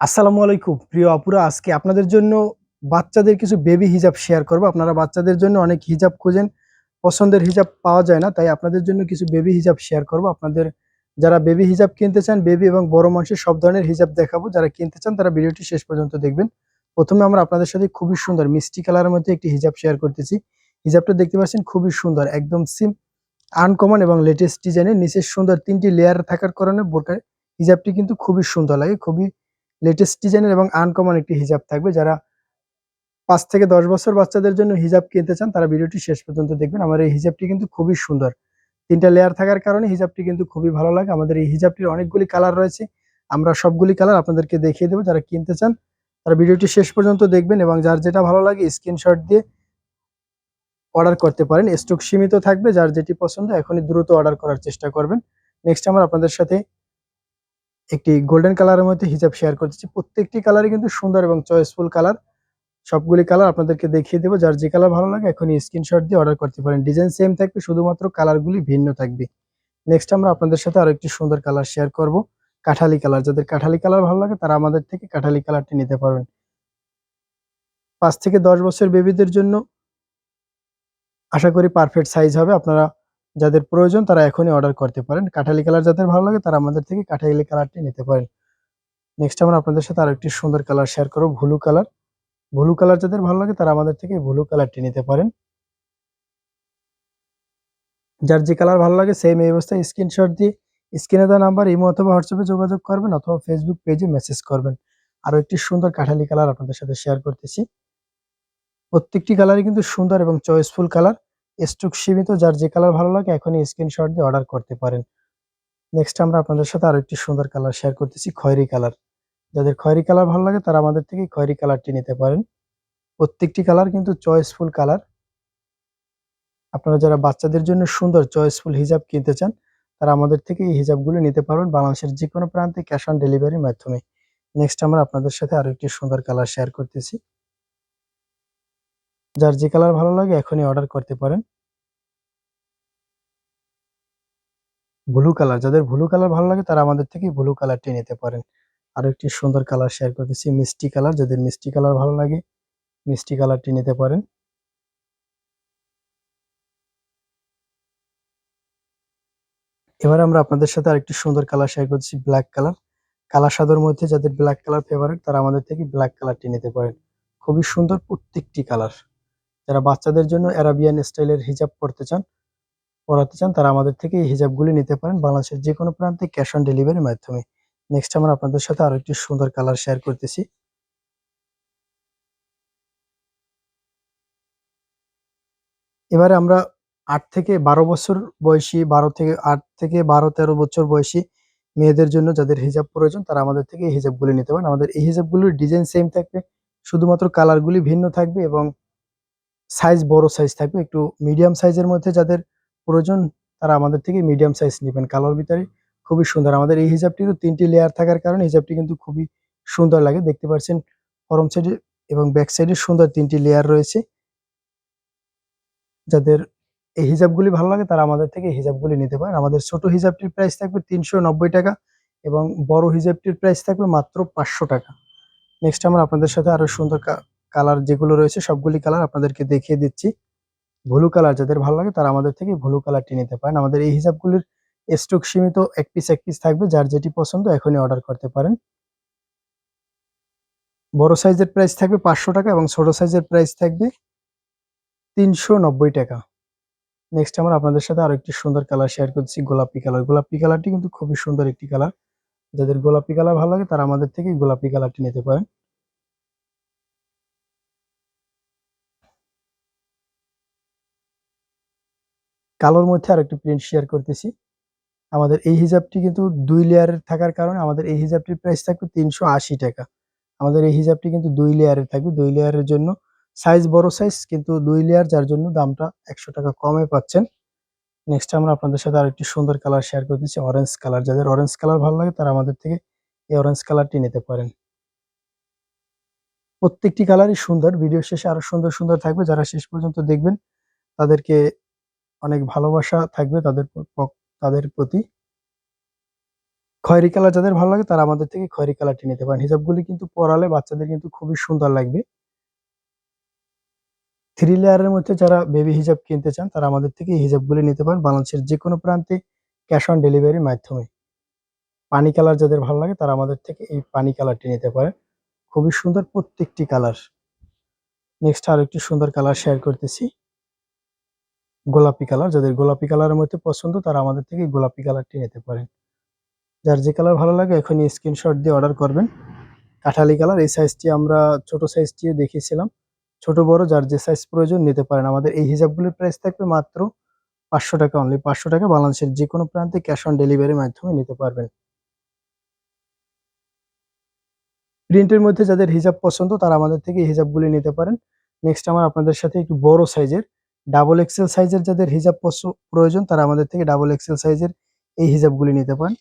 আসসালামু আলাইকুম। প্রিয় আপুরা, আজকে আপনাদের জন্য বাচ্চাদের কিছু বেবি হিজাব শেয়ার করব। আপনারা বাচ্চাদের জন্য অনেক হিজাব খোঁজেন, পছন্দের হিজাব পাওয়া যায় না, তাই আপনাদের জন্য কিছু বেবি হিজাব শেয়ার করব। আপনাদের যারা বেবি হিজাব কিনতে চান বেবি এবং বড় মানুষের সব ধরনের হিজাব দেখাবো। যারা কিনতে চান, তারা ভিডিওটি শেষ পর্যন্ত দেখবেন। প্রথমে আমরা আপনাদের সাথে খুবই সুন্দর মিষ্টি কালারের মধ্যে একটি হিজাব শেয়ার করতেছি। হিজাবটা দেখতে পাচ্ছেন, খুবই সুন্দর, একদম সিম আনকমন এবং লেটেস্ট ডিজাইনের নিচের সুন্দর তিনটি লেয়ার থাকার কারণে বোরকার হিজাবটি কিন্তু খুবই সুন্দর লাগে, খুবই লেটেস্ট ডিজাইনের এবং আনকমন একটি হিজাব থাকবে। যারা পাঁচ থেকে দশ বছর বাচ্চাদের জন্য হিজাব কিনতে চান, তারা ভিডিওটি শেষ পর্যন্ত দেখবেন। আমার এই হিজাবটি কিন্তু খুবই সুন্দর। তিনটা লেয়ার থাকার কারণে হিজাবটি কিন্তু খুবই ভালো লাগে। আমাদের এই হিজাবটির অনেকগুলি কালার রয়েছে। আমরা সবগুলি কালার আপনাদেরকে দেখিয়ে দেবো। যারা কিনতে চান, তারা ভিডিওটি শেষ পর্যন্ত দেখবেন এবং যার যেটা ভালো লাগে স্ক্রিনশট দিয়ে অর্ডার করতে পারেন। স্টক সীমিত থাকবে। যার যেটি পছন্দ, এখনই দ্রুত অর্ডার করার চেষ্টা করবেন। নেক্সট আমার আপনাদের সাথে একটি গোল্ডেন কালারের মধ্যে হিজাব শেয়ার করতেছি প্রত্যেকটি কালারই কিন্তু সুন্দর এবং চয়েসফুল কালার সবগুলি কালার আপনাদেরকে দেখিয়ে দেবো। যার যে কালার ভালো লাগে এখনই স্ক্রিনশট দিয়ে অর্ডার করতে পারেন। ডিজাইন সেম থাকবে, শুধুমাত্র কালারগুলি ভিন্ন থাকবে। নেক্সট আমরা আপনাদের সাথে আরও একটি সুন্দর কালার শেয়ার করব। কাঠালি কালার যাদের কাঠালি কালার ভালো লাগে, তারা আমাদের থেকে কাঠালি কালারটি নিতে পারবেন। পাঁচ থেকে দশ বছর বেবিদের জন্য আশা করি পারফেক্ট সাইজ হবে। আপনারা যাদের প্রয়োজন তারা এখনই অর্ডার করতে পারেন। কাঠালি কালার যাদের ভালো লাগে তারা আমাদের থেকে কাঠালি কালারটি নিতে পারেন। নেক্সট আমরা আপনাদের সাথে আরও একটি সুন্দর কালার শেয়ার করব ব্লু কালার ব্লু কালার যাদের ভালো লাগে তারা আমাদের থেকে ব্লু কালারটি নিতে পারেন। যার যে কালার ভালো লাগে সেম এই অবস্থায় স্ক্রিনশট দিয়ে স্ক্রিনে দেওয়া নাম্বার ইমো অথবা হোয়াটসঅ্যাপে যোগাযোগ করবেন অথবা ফেসবুক পেজে মেসেজ করবেন। আরও একটি সুন্দর কাঠালি কালার আপনাদের সাথে শেয়ার করতেছি। প্রত্যেকটি কালারই কিন্তু সুন্দর এবং চয়েসফুল কালার স্টক সীমিত, যার যে কালার ভালো লাগে এখনই স্ক্রিনশট দিয়ে অর্ডার করতে পারেন। নেক্সট আমরা আপনাদের সাথে আরও একটি সুন্দর কালার শেয়ার করতেছি, খয়েরি কালার যাদের খয়েরি কালার ভালো লাগে তারা আমাদের থেকে খয়েরি কালারটি নিতে পারেন। প্রত্যেকটি কালার কিন্তু চয়েসফুল কালার আপনারা যারা বাচ্চাদের জন্য সুন্দর চয়েসফুল হিজাব কিনতে চান, তারা আমাদের থেকে এই হিজাবগুলো নিতে পারবেন বাংলাদেশের যে কোনো প্রান্তে ক্যাশ অন ডেলিভারির মাধ্যমে। নেক্সট আমরা আপনাদের সাথে আরও একটি সুন্দর কালার শেয়ার করতেছি। যার যে কালার ভালো লাগে এখনই অর্ডার করতে পারেন। ব্লু কালার যাদের ব্লু কালার ভালো লাগে তারা আমাদের থেকে ব্লু কালারটি নিতে পারেন। আরও একটি সুন্দর কালার শেয়ার করতেছি, মিষ্টি কালার যাদের মিষ্টি কালার ভালো লাগে মিষ্টি কালারটি নিতে পারেন। এবার আমরা আপনাদের সাথে আরেকটি সুন্দর কালার শেয়ার করছি ব্ল্যাক কালার কালার সাদার মধ্যে যাদের ব্ল্যাক কালার ফেভারিট তারা আমাদের থেকে ব্ল্যাক কালারটি নিতে পারেন। খুবই সুন্দর প্রত্যেকটি কালার যারা বাচ্চাদের জন্য অ্যারাবিয়ান স্টাইলের হিজাব পরতে চান, পরাতে চান, তারা আমাদের থেকে এই হিজাবগুলি নিতে পারেন বাংলাদেশের যে কোনো প্রান্তে ক্যাশ অন ডেলিভারির মাধ্যমে। নেক্সট আমরা আপনাদের সাথে আরও একটি সুন্দর কালার শেয়ার করতেছি। এবারে আমরা আট থেকে বারো বছর বয়সী, বারো থেকে, আট থেকে বারো, তেরো বছর বয়সী মেয়েদের জন্য যাদের হিজাব প্রয়োজন, তারা আমাদের থেকে এই হিজাবগুলি নিতে পারেন। আমাদের এই হিজাবগুলির ডিজাইন সেম থাকবে, শুধুমাত্র কালারগুলি ভিন্ন থাকবে এবং সাইজ বড় সাইজ থাকবে, একটু মিডিয়াম সাইজের মধ্যে যাদের প্রয়োজন, তারা আমাদের থেকে মিডিয়াম সাইজ নেবেন। কালোর ভিতরে খুবই সুন্দর। আমাদের এই হিজাবটিরও তিনটি লেয়ার থাকার কারণে হিজাবটি কিন্তু খুবই সুন্দর লাগে। দেখতে পাচ্ছেন ফরম সাইডে এবং ব্যাক সাইডে সুন্দর তিনটি লেয়ার রয়েছে। যাদের এই হিজাবগুলি ভালো লাগে, তারা আমাদের থেকে হিজাবগুলি নিতে পারেন। আমাদের ছোট হিজাবটির প্রাইস থাকবে তিনশো নব্বই টাকা এবং বড় হিজাবটির প্রাইস থাকবে মাত্র পাঁচশো টাকা। নেক্সট আমরা আপনাদের সাথে আরও সুন্দর কালার যেগুলো রয়েছে, সবগুলি কালার আপনাদেরকে দেখিয়ে দিচ্ছি। ভুলু কালার যাদের ভালো লাগে, তারা আমাদের থেকে ব্লু কালারটি নিতে পারেন। আমাদের এই হিসাবগুলির স্টক সীমিত এক পিস এক পিস থাকবে। যার যেটি পছন্দ, এখনই অর্ডার করতে পারেন। বড় সাইজের প্রাইস থাকবে পাঁচশো টাকা এবং ছোট সাইজের প্রাইস থাকবে তিনশো নব্বই টাকা। নেক্সট আমরা আপনাদের সাথে আরও একটি সুন্দর কালার শেয়ার করছি, গোলাপি কালার গোলাপি কালারটি কিন্তু খুবই সুন্দর একটি কালার যাদের গোলাপি কালার ভালো লাগে, তারা আমাদের থেকে গোলাপি কালারটি নিতে পারেন। কালোর মধ্যে আর একটি প্রিন্ট শেয়ার করতেছি। আমাদের এই হিজাবটি কিন্তু দুই লেয়ারের থাকার কারণে আমাদের এই হিজাবটির প্রাইস থাকবে তিনশো আশি টাকা। আমাদের এই হিজাবটি কিন্তু দুই লেয়ারের থাকবে। দুই লেয়ারের জন্য সাইজ বড় সাইজ কিন্তু দুই লেয়ার যার জন্য দামটা একশো টাকা কমে পাচ্ছেন। নেক্সট আমরা আপনাদের সাথে আরেকটি সুন্দর কালার শেয়ার করতেছি অরেঞ্জ কালার যাদের অরেঞ্জ কালার ভালো লাগে, তারা আমাদের থেকে এই অরেঞ্জ কালারটি নিতে পারেন। প্রত্যেকটি কালারই সুন্দর। ভিডিও শেষে আরও সুন্দর সুন্দর থাকবে। যারা শেষ পর্যন্ত দেখবেন, তাদেরকে অনেক ভালোবাসা থাকবে তাদের তাদের প্রতি। খয়েরি কালার যাদের ভালো লাগে তারা আমাদের থেকে খয়েরি কালারটি নিতে পারেন। হিজাবগুলি কিন্তু পরালে বাচ্চাদের কিন্তু খুবই সুন্দর লাগবে। থ্রি লেয়ারের মধ্যে যারা বেবি হিজাব কিনতে চান তারা আমাদের থেকে এই হিজাবগুলি নিতে পারেন। বাংলাদেশের যে কোনো প্রান্তে ক্যাশ অন ডেলিভারির মাধ্যমে। পানি কালার যাদের ভালো লাগে তারা আমাদের থেকে এই পানি কালারটি নিতে পারেন। খুবই সুন্দর প্রত্যেকটি কালার। নেক্সট আর একটি সুন্দর কালার শেয়ার করতেছি। গোলাপি কালার, যাদের গোলাপি কালারের মধ্যে পছন্দ, তারা আমাদের থেকে গোলাপি কালারটি নিতে পারেন। যার যে কালার ভালো লাগে, এখনই স্ক্রিনশট দিয়ে অর্ডার করবেন। কাঠালি কালার, এই সাইজটি আমরা ছোট সাইজটিও দেখিয়েছিলাম। ছোট, বড়, যার যে সাইজ প্রয়োজন নিতে পারেন। আমাদের এই হিসাবগুলির প্রাইস থাকবে মাত্র পাঁচশো টাকা অনলি পাঁচশো টাকা বাংলাদেশের যে কোনো প্রান্তে ক্যাশ অন ডেলিভারির মাধ্যমে নিতে পারবেন। প্রিন্টের মধ্যে যাদের হিজাব পছন্দ, তারা আমাদের থেকে এই হিজাবগুলি নিতে পারেন। নেক্সট আমার আপনাদের সাথে একটু বড় সাইজের ডাবল এক্সেল সাইজের যাদের হিজাব প্রয়োজন, তারা আমাদের থেকে ডাবল এক্সেল সাইজের এই হিজাবগুলি নিতে পারেন।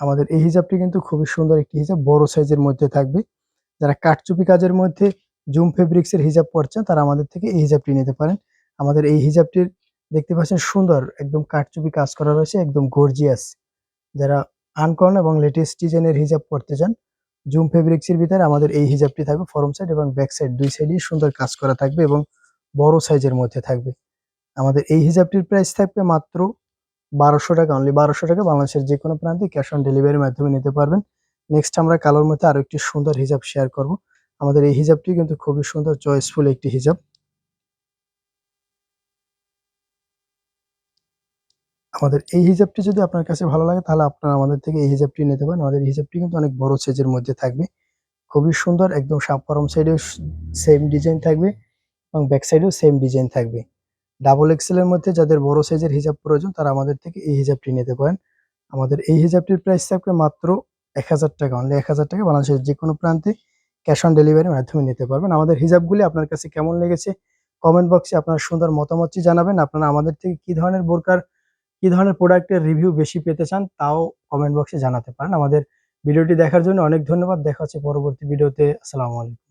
আমাদের এই হিজাবটি কিন্তু খুবই সুন্দর একটি হিজাব, বড় সাইজের মধ্যে থাকবে। যারা কাঠচুপি কাজের মধ্যে জুম ফেব্রিক্সের হিজাব পরছেন, তারা আমাদের থেকে এই হিজাবটি নিতে পারেন। আমাদের এই হিজাবটির দেখতে পাচ্ছেন সুন্দর, একদম কাঠচুপি কাজ করা রয়েছে, একদম গর্জিয়াস যারা আনকর্ন এবং লেটেস্ট ডিজাইনের হিজাব পরতে চান, জুম ফেব্রিক্সের ভিতরে আমাদের এই হিজাবটি থাকবে ফরম সাইড এবং ব্যাক সাইড দুই সাইডই সুন্দর কাজ করা থাকবে এবং বড় সাইজের মধ্যে থাকবে। আমাদের এই হিজাবটির প্রাইস থাকবে মাত্র বারোশো টাকা অনলি বারোশো টাকা। বাংলাদেশের যে কোনো প্রান্তে ক্যাশ অন ডেলিভারির মাধ্যমে নিতে পারবেন। নেক্সট আমরা কালোর মধ্যে আরও একটি সুন্দর হিজাব শেয়ার করব। আমাদের এই হিজাবটি কিন্তু খুবই সুন্দর চয়েসফুল একটি হিজাব আমাদের এই হিজাবটি যদি আপনার কাছে ভালো লাগে, তাহলে আপনারা আমাদের থেকে এই হিজাবটি নিতে পারেন। আমাদের হিজাবটি কিন্তু অনেক বড় সাইজের মধ্যে থাকবে। খুবই সুন্দর, একদম সাপরম সাইডে সেম ডিজাইন থাকবে। এবং ব্যাক সাইডেও সেম ডিজাইন থাকবে। ডাবল এক্সেলের মধ্যে যাদের বড় সাইজের হিজাব প্রয়োজন, তারা আমাদের থেকে এই হিজাবটি নিতে পারেন। আমাদের এই হিজাবটির প্রাইস থাকবে মাত্র এক হাজার টাকা। অনলি এক হাজার টাকা বাংলাদেশের যে কোনো প্রান্তে ক্যাশ অন ডেলিভারির মাধ্যমে নিতে পারবেন। আমাদের হিজাবগুলি আপনার কাছে কেমন লেগেছে? কমেন্ট বক্সে আপনার সুন্দর মতামতটি জানাবেন। আপনারা আমাদের থেকে কি ধরনের বোরকার কি ধরনের প্রোডাক্টের রিভিউ বেশি পেতে চান, তাও কমেন্ট বক্সে জানাতে পারেন। আমাদের ভিডিওটি দেখার জন্য অনেক ধন্যবাদ। দেখা হচ্ছে পরবর্তী ভিডিওতে। আসসালামু আলাইকুম।